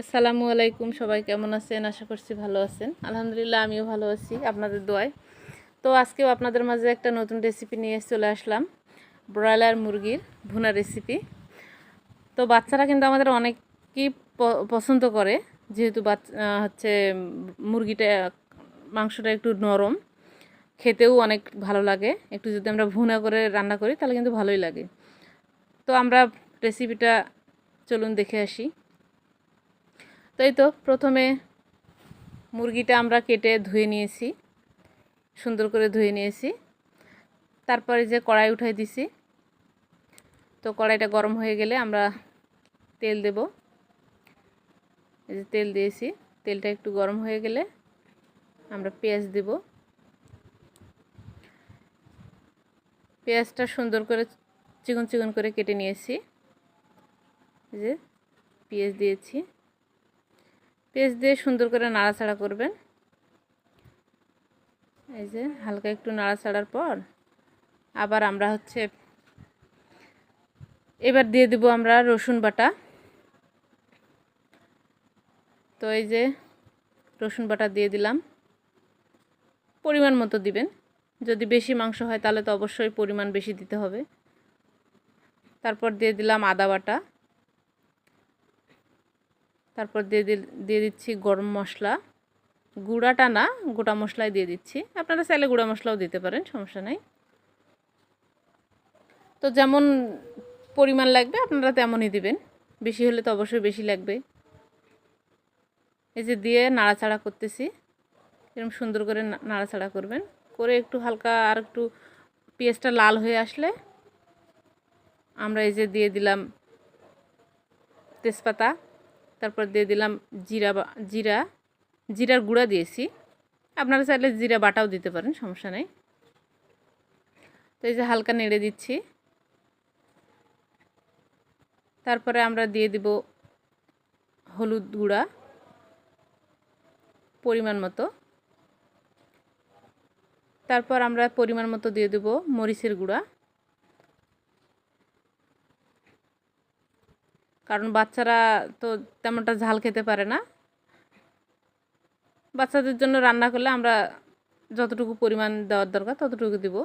আসসালামু আলাইকুম, সবাই কেমন আছেন? আশা করছি ভালো আছেন। আলহামদুলিল্লাহ, আমিও ভালো আছি আপনাদের দোয়ায়। তো আজকেও আপনাদের মাঝে একটা নতুন রেসিপি নিয়ে চলে আসলাম ব্রয়লার মুরগির ভুনা রেসিপি তো বাচ্চারা কিন্তু আমাদের অনেকই পছন্দ করে, যেহেতু হচ্ছে মুরগিটা, মাংসটা একটু নরম, খেতেও অনেক ভালো লাগে। একটু যদি আমরা ভুনা করে রান্না করি, তাহলে কিন্তু ভালোই লাগে। তো আমরা রেসিপিটা চলুন দেখে আসি। তাই তো প্রথমে মুরগিটা আমরা কেটে ধুয়ে নিয়েছি, সুন্দর করে ধুয়ে নিয়েছি। তারপরে যে কড়াই উঠাই দিছি, তো কড়াইটা গরম হয়ে গেলে আমরা তেল দেব। এই যে তেল দিয়েছি, তেলটা একটু গরম হয়ে গেলে আমরা পেঁয়াজ দেব। পেঁয়াজটা সুন্দর করে চিকন চিকন করে কেটে নিয়েছি। যে পেঁয়াজ দিয়েছি। পেঁয়াজ দিয়ে সুন্দর করে নাড়াচাড়া করবেন। এই যে, হালকা একটু নাড়াচাড়ার পর আবার আমরা হচ্ছে এবার দিয়ে দেব আমরা রসুন বাটা। তো এই যে, রসুন বাটা দিয়ে দিলাম। পরিমাণ মতো দিবেন। যদি বেশি মাংস হয় তাহলে তো অবশ্যই পরিমাণ বেশি দিতে হবে। তারপর দিয়ে দিলাম আদা বাটা। তারপর দিয়ে দিয়ে দিচ্ছি গরম মশলা। গুঁড়াটা না, গোটা মশলাই দিয়ে দিচ্ছি। আপনারা চাইলে গুঁড়া মশলাও দিতে পারেন, সমস্যা নাই। তো যেমন পরিমাণ লাগবে, আপনারা তেমনই দিবেন। বেশি হলে তো অবশ্যই বেশি লাগবে। এই যে দিয়ে নাড়াচাড়া করতেছি। এরকম সুন্দর করে নাড়াচাড়া করবেন। করে একটু হালকা আর একটু পেঁয়াজটা লাল হয়ে আসলে আমরা এই যে দিয়ে দিলাম তেজপাতা। তারপর দিয়ে দিলাম জিরা জিরা, জিরার গুঁড়া দিয়েছি। আপনারা চাইলে জিরা বাটাও দিতে পারেন, সমস্যা নেই। তো এই যে হালকা নেড়ে দিচ্ছি। তারপরে আমরা দিয়ে দিব হলুদ গুঁড়া, পরিমাণ মতো। তারপর আমরা পরিমাণ মতো দিয়ে দেব মরিচের গুঁড়া। কারণ বাচ্চারা তো তেমনটা ঝাল খেতে পারে না। বাচ্চাদের জন্য রান্না করলে আমরা যতটুকু পরিমাণ দেওয়ার দরকার ততটুকু দিব।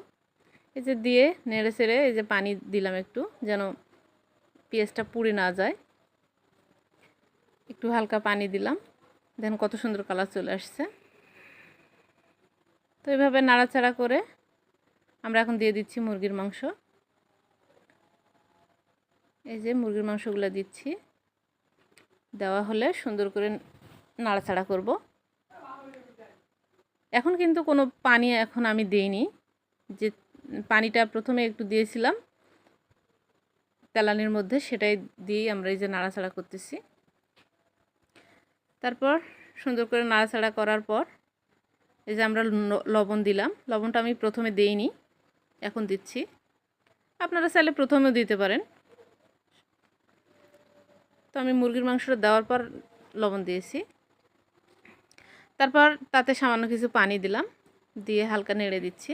এই যে দিয়ে নেড়ে চেড়ে এই যে পানি দিলাম একটু যেন পেঁয়াজটা পুড়ে না যায়। একটু হালকা পানি দিলাম। দেখেন কত সুন্দর কালার চলে আসছে। তো এইভাবে নাড়াচাড়া করে আমরা এখন দিয়ে দিচ্ছি মুরগির মাংস। এই যে মুরগির মাংসগুলো দিচ্ছি। দেওয়া হলে সুন্দর করে নাড়াচাড়া করব। এখন কিন্তু কোনো পানি এখন আমি দেইনি। যে পানিটা প্রথমে একটু দিয়েছিলাম, তেলানির মধ্যে সেটাই দিয়েই আমরা এই যে নাড়াচাড়া করতেছি। তারপর সুন্দর করে নাড়াচাড়া করার পর এই যে আমরা লবণ দিলাম। লবণটা আমি প্রথমে দেইনি, এখন দিচ্ছি। আপনারা চাইলে প্রথমেও দিতে পারেন। তো আমি মুরগির মাংসটা দেওয়ার পর লবণ দিয়েছি। তারপর তাতে সামান্য কিছু পানি দিলাম, দিয়ে হালকা নেড়ে দিচ্ছি।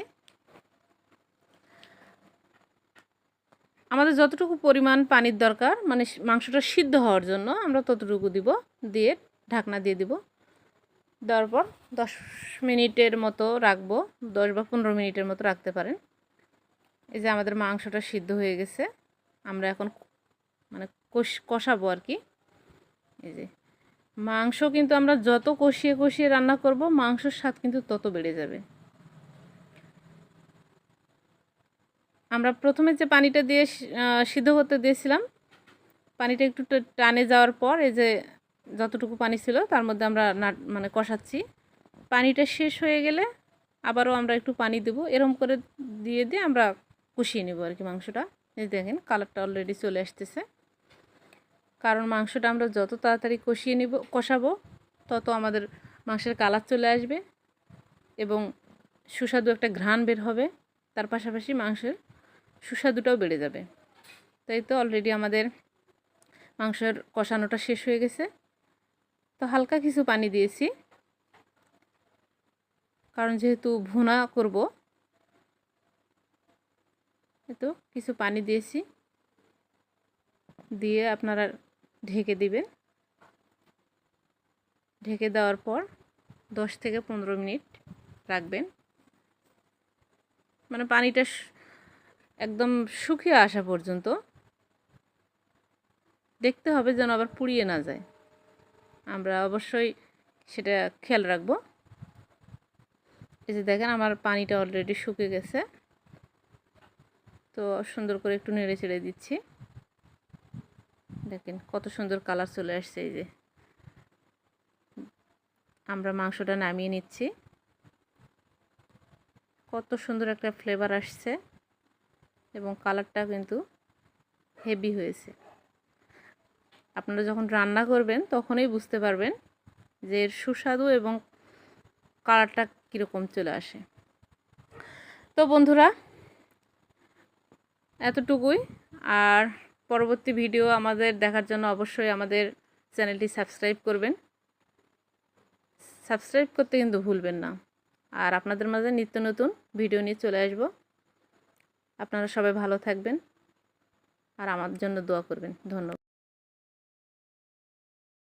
আমাদের যতটুকু পরিমাণ পানির দরকার মানে মাংসটা সিদ্ধ হওয়ার জন্য আমরা ততটুকু দিব, দিয়ে ঢাকনা দিয়ে দিব। দেওয়ার পর দশ মিনিটের মতো রাখব, দশ বা পনেরো মিনিটের মতো রাখতে পারেন। এই যে আমাদের মাংসটা সিদ্ধ হয়ে গেছে, আমরা এখন মানে কষাবো আর কি। এই যে, মাংস কিন্তু আমরা যত কষিয়ে কষিয়ে রান্না করব, মাংসর স্বাদ কিন্তু তত বেড়ে যাবে। আমরা প্রথমে যে পানিটা দিয়ে সিদ্ধ করতে দিয়েছিলাম, পানিটা একটু টানে যাওয়ার পর এই যে যতটুকু পানি ছিল তার মধ্যে আমরা মানে কষাচ্ছি। পানিটা শেষ হয়ে গেলে আবারও আমরা একটু পানি দেবো এরকম করে দিয়ে দিয়ে আমরা কষিয়ে নেব আর কি মাংসটা। দেখেন, কালারটা অলরেডি চলে আসতেছে। কারণ মাংসটা আমরা যত তাড়াতাড়ি কষিয়ে নিব, কষাবো, তত আমাদের মাংসের কালার চলে আসবে এবং সুস্বাদু একটা ঘ্রাণ বের হবে। তার পাশাপাশি মাংসের সুস্বাদুটাও বেড়ে যাবে। তাই তো অলরেডি আমাদের মাংসের কষানোটা শেষ হয়ে গেছে। তো হালকা কিছু পানি দিয়েছি। কারণ যেহেতু ভুনা করব তো কিছু পানি দিয়েছি। দিয়ে আপনারা ঢেকে দিবেন। ঢেকে দেওয়ার পর দশ থেকে পনেরো মিনিট রাখবেন। মানে পানিটা একদম শুকিয়ে আসা পর্যন্ত দেখতে হবে যেন আবার পুড়িয়ে না যায়। আমরা অবশ্যই সেটা খেয়াল রাখব। এই যে দেখেন আমার পানিটা অলরেডি শুকিয়ে গেছে। তো সুন্দর করে একটু নেড়ে চেড়ে দিচ্ছি। দেখেন, কত সুন্দর কালার চলে আসছে এই যে। আমরা মাংসটা নামিয়ে নিচ্ছি। কত সুন্দর একটা ফ্লেভার আসছে এবং কালারটা কিন্তু হেভি হয়েছে। আপনারা যখন রান্না করবেন, তখনই বুঝতে পারবেন যে এর সুস্বাদু এবং কালারটা কীরকম চলে আসে। তো বন্ধুরা, এতটুকুই। আর পরবর্তী ভিডিও আমাদের দেখার জন্য অবশ্যই আমাদের চ্যানেলটি সাবস্ক্রাইব করবেন। সাবস্ক্রাইব করতে কিন্তু ভুলবেন না। আর আপনাদের মাঝে নিত্য নতুন ভিডিও নিয়ে চলে আসব। আপনারা সবাই ভালো থাকবেন। আর আমার জন্য দোয়া করবেন। ধন্যবাদ।